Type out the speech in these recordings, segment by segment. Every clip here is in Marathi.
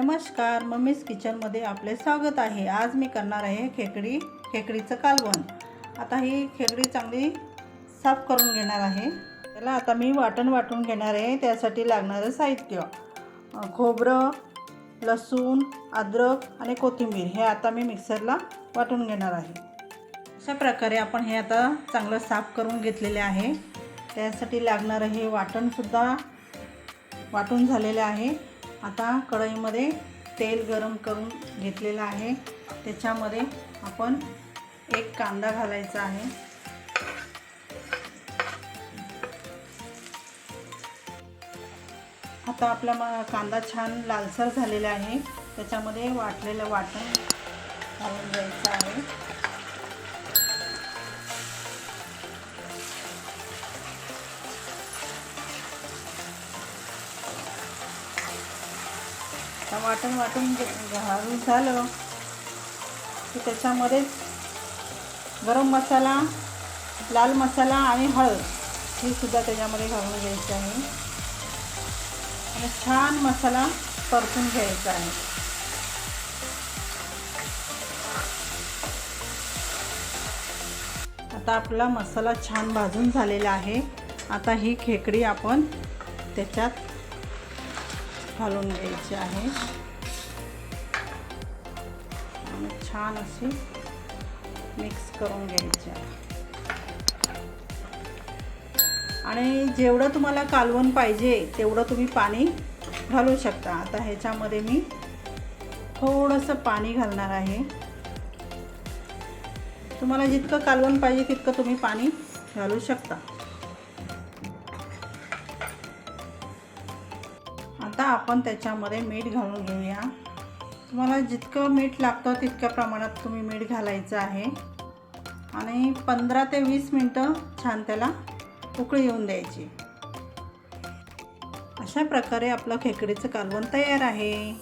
नमस्कार मम्मीज किचनमध्ये आपले स्वागत आहे. आज मी करणार आहे खेकडी खेकडीचं कालवण. आता ही खेकडी चांगली साफ करून घेणार आहे. त्याला आता मी वाटण वाटून घेणार आहे. त्यासाठी लागणारं साहित्य खोबरं लसूण अद्रक आणि कोथिंबीर हे आता मी मिक्सरला वाटून घेणार आहे. अशा प्रकारे आपण हे आता चांगलं साफ करून घेतलेले आहे. त्यासाठी लागणारं हे वाटणसुद्धा वाटून झालेलं आहे. आता कढईमध्ये तेल गरम करून घेतलेलं आहे. त्याच्यामध्ये आपण एक कांदा घालायचा आहे. आता आपला म कांदा छान लालसर झालेला आहे. त्याच्यामध्ये वाटलेलं वाटण घालून द्यायचं आहे. आता वाटण वाटून घे- घालून झालं. की त्याच्यामध्ये गरम मसाला लाल मसाला आणि हळद हे सुद्धा त्याच्यामध्ये घालून घ्यायचं आहे. आणि छान मसाला परतून घ्यायचा आहे. आता आपला मसाला छान भाजून झालेला आहे. आता ही खेकडी आपण त्याच्यात घालून घ्यायची आहे. आणि छान अशी मिक्स करून घ्यायची आहे. आणि जेवढं तुम्हाला कालवण पाहिजे तेवढं तुम्ही पाणी घालू शकता. आता ह्याच्यामध्ये मी थोडंसं पाणी घालणार आहे. तुम्हाला जितकं कालवण पाहिजे तितकं तुम्ही पाणी घालू शकता. आता आपण त्याच्यामध्ये मीठ घालून घेऊया. तुम्हाला जितकं मीठ लागतं तितक्या प्रमाणात तुम्ही मीठ घालायचं आहे. आणि पंधरा ते वीस मिनटं छान त्याला उकळी येऊन द्यायची. अशा प्रकारे आपलं खेकडीचं कालवण तयार आहे.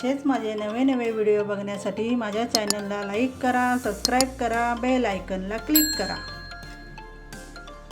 असेच माझे नवे नवे व्हिडिओ बघण्यासाठी माझ्या चॅनलला लाईक करा सबस्क्राईब करा बेल आयकनला क्लिक करा.